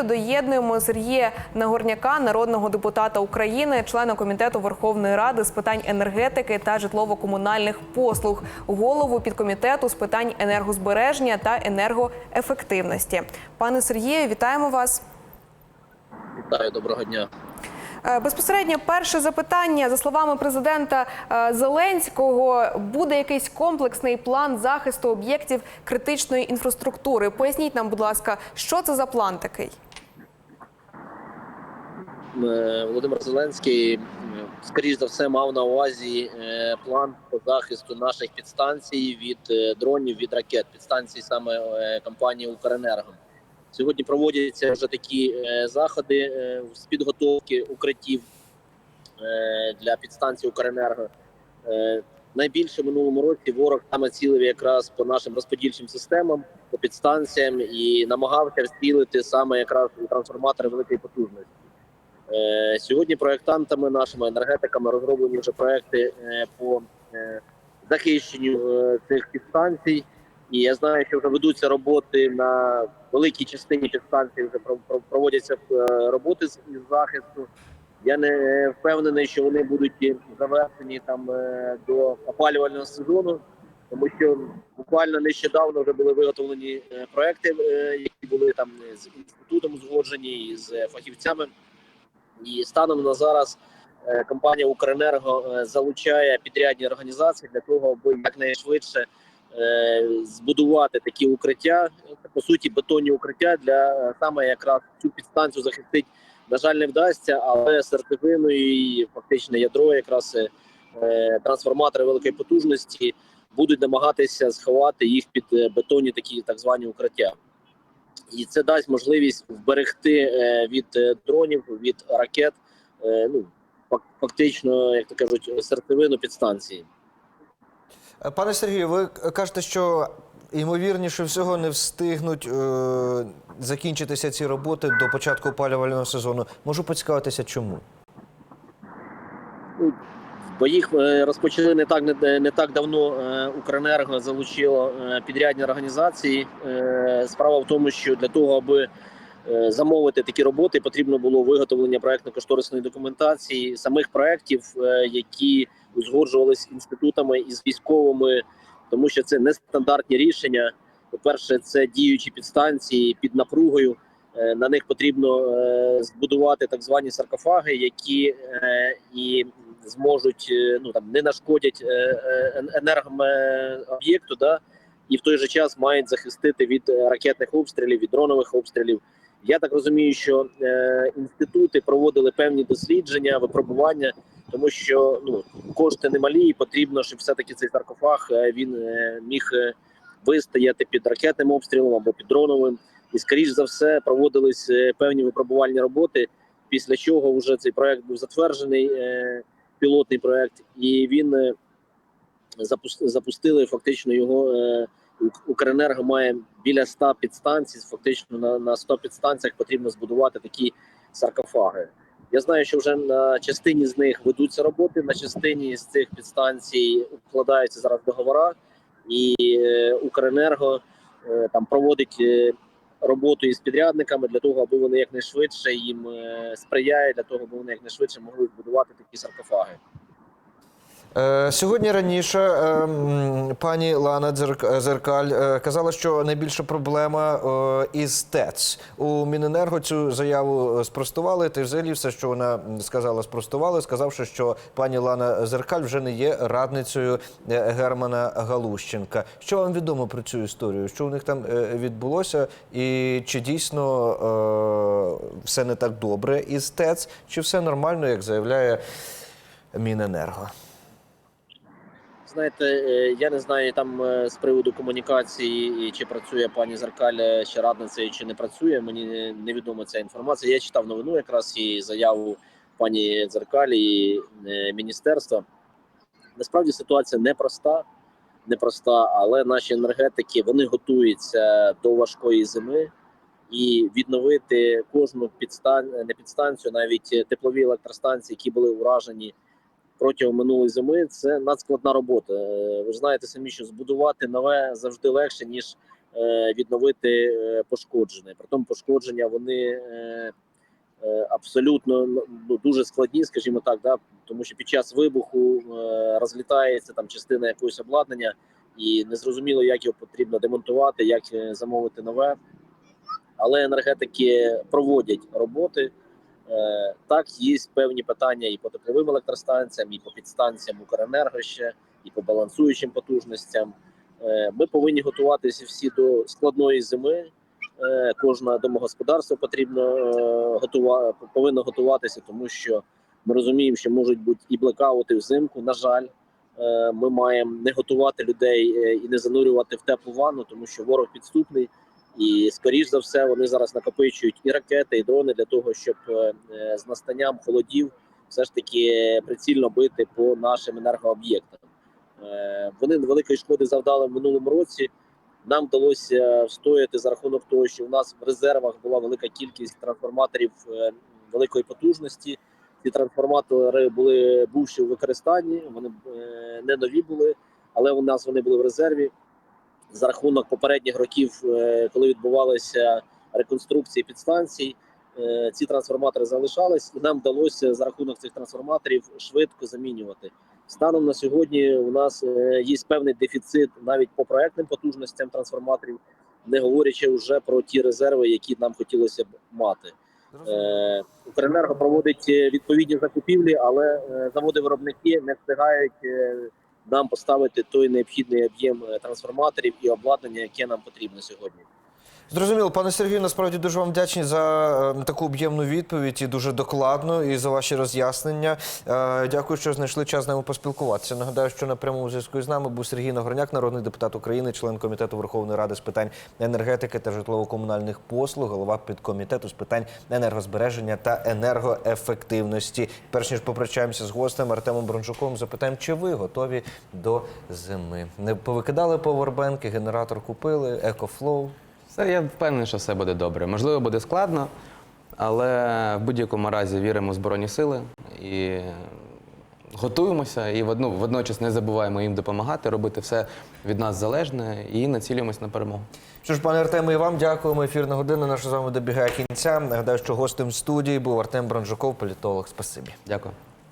Доєднуємо Сергія Нагорняка, народного депутата України, члена комітету Верховної Ради з питань енергетики та житлово-комунальних послуг, голову підкомітету з питань енергозбереження та енергоефективності. Пане Сергію, вітаємо вас. Вітаю, доброго дня. Е, Безпосередньо перше запитання за словами президента е, Зеленського буде якийсь комплексний план захисту об'єктів критичної інфраструктури. Поясніть нам, будь ласка, що це за план такий? Е, Володимир Зеленський, скоріш за все, мав на увазі план по захисту наших підстанцій від дронів, від ракет, підстанцій саме компанії Укренерго. Сьогодні проводяться вже такі е, заходи е, з підготовки укриттів е, для підстанцій Укренерго. Найбільше в минулому році ворог саме цілив якраз по нашим розподільчим системам, по підстанціям і намагався вцілити саме якраз трансформатори великої потужності. Сьогодні проєктантами, нашими енергетиками розроблені вже проекти по захищенню цих підстанцій. І я знаю, що вже ведуться роботи на великій частині підстанцій. Вже про- про- проводяться е, роботи з захисту. Я не впевнений, що вони будуть завершені там е, до опалювального сезону, тому що буквально нещодавно вже були виготовлені е, проекти, які були там з інститутом узгоджені і з фахівцями. І станом на зараз компанія Укренерго залучає підрядні організації для того, аби якнайшвидше збудувати такі укриття, по суті, бетонні укриття для е, саме якраз цю підстанцію захистить. На жаль, не вдасться, але серцевиною і фактично ядро, якраз е, е, трансформатори великої потужності будуть намагатися сховати їх під е, бетонні такі так звані укриття і це дасть можливість вберегти е, від е, дронів, від ракет. е, Ну фактично, як то кажуть, серцевину підстанції. Пане Сергію, ви кажете, що ймовірніше всього не встигнуть е, закінчитися ці роботи до початку опалювального сезону. Можу поцікавитися, чому? Бо їх е, розпочали не так не, не так давно. е, Укренерго залучило е, підрядні організації. Справа в тому, що для того, аби замовити такі роботи, потрібно було виготовлення проектно-кошторисної документації самих проєктів, які узгоджувалися інститутами і з військовими, тому що це нестандартні рішення. По-перше, це діючі підстанції під напругою. Е, На них потрібно е, збудувати так звані саркофаги, які е, і зможуть ну там не нашкодять е, е, енергам е, об'єкту, да і в той же час мають захистити від ракетних обстрілів, від дронових обстрілів. Я так розумію, що інститути проводили певні дослідження, випробування, тому що ну кошти немалі, і потрібно, щоб все таки цей саркофаг е, він е, міг е, вистояти під ракетним обстрілом або під дроновим. І скоріш за все проводились певні випробувальні роботи. Після чого вже цей проект був затверджений, пілотний проект, і він запустили фактично його. Укренерго має біля 100 підстанцій. Фактично на, на 100 підстанціях потрібно збудувати такі саркофаги. Я знаю, що вже на частині з них ведуться роботи. На частині з цих підстанцій укладаються зараз договори, і е, Укренерго е, там проводить е, роботу із підрядниками для того, аби вони якнайшвидше їм сприяють, для того, аби вони якнайшвидше могли будувати такі саркофаги. Е, Сьогодні раніше е, пані Лана е, казала, що найбільша проблема із ТЕЦ. У Міненерго цю заяву спростували. Ти взагалі все, що вона сказала, спростували, сказавши, що пані Лана Зеркаль вже не є радницею Германа Галущенка. Що вам відомо про цю історію? Що у них там відбулося? І чи дійсно все не так добре із ТЕЦ, чи все нормально, як заявляє Міненерго? Знаєте, е, я не знаю там е, з приводу комунікації, чи працює пані Зеркаль ще радницею, чи не працює. Мені не- невідома ця інформація. Я читав новину якраз і заяву пані Дзеркаль і е, міністерства. Насправді ситуація непроста, непроста, але наші енергетики вони готуються до важкої зими. І відновити кожну підстан... не підстанцію, навіть теплові електростанції, які були уражені протягом минулої зими, це надскладна робота. Е, Ви ж знаєте самі, що збудувати нове завжди легше ніж е, відновити е, пошкоджене. Притом пошкодження вони абсолютно ну, дуже складні, скажімо так, да, тому що під час вибуху розлітається там частина якогось обладнання, і незрозуміло, як його потрібно демонтувати, як замовити нове. Але енергетики проводять роботи. Е, Так, є певні питання і по тепловим електростанціям, і по підстанціям Укренерго ще, і по балансуючим потужностям. Е, Ми повинні готуватися всі до складної зими. Е, Кожне домогосподарство потрібно е, готува... повинно готуватися, тому що ми розуміємо, що можуть бути і блекаути взимку. На жаль, ми маємо не готувати людей і не занурювати в теплу ванну, тому що ворог підступний. І скоріш за все вони зараз накопичують і ракети, і дрони для того, щоб е, е, з настанням холодів все ж таки прицільно бити по нашим енергооб'єктам. Е, Вони великої шкоди завдали в минулому році. Нам вдалося встояти за рахунок того, що у нас в резервах була велика кількість трансформаторів великої потужності. Ці трансформатори були бувші у використанні, вони не нові були, але у нас вони були в резерві за рахунок попередніх років, е, коли відбувалися реконструкції підстанцій. е, Ці трансформатори залишались, і нам вдалося за рахунок цих трансформаторів швидко замінювати. Станом на сьогодні у нас е, є певний дефіцит навіть по проектним потужностям трансформаторів, не говорячи вже про ті резерви, які нам хотілося б мати. Укренерго проводить відповідні закупівлі, але е, заводи-виробники не встигають нам поставити той необхідний об'єм е, трансформаторів і обладнання, яке нам потрібно сьогодні. Зрозуміло, пане Сергію, насправді дуже вам вдячні за е, таку об'ємну відповідь і дуже докладну, і за ваші роз'яснення. Е, Дякую, що знайшли час з нами поспілкуватися. Нагадаю, що на прямому зв'язку з нами був Сергій Нагорняк, народний депутат України, член комітету Верховної Ради з питань енергетики та житлово-комунальних послуг, голова підкомітету з питань енергозбереження та енергоефективності. Перш ніж попрощаємося з гостем Артемом Брончуком, запитаємо, чи ви готові до зими? Не повикидали повербенки, генератор купили, екофлоу. Все, я впевнений, що все буде добре. Можливо, буде складно, але в будь-якому разі віримо в Збройні сили і готуємося, і водно- водночас не забуваємо їм допомагати, робити все від нас залежне і націлюємось на перемогу. Що ж, пане Артеме, і вам дякуємо. Ефірна година наша з вами добігає кінця. Нагадаю, що гостем студії був Артем Бронжуков, політолог. Спасибі. Дякую.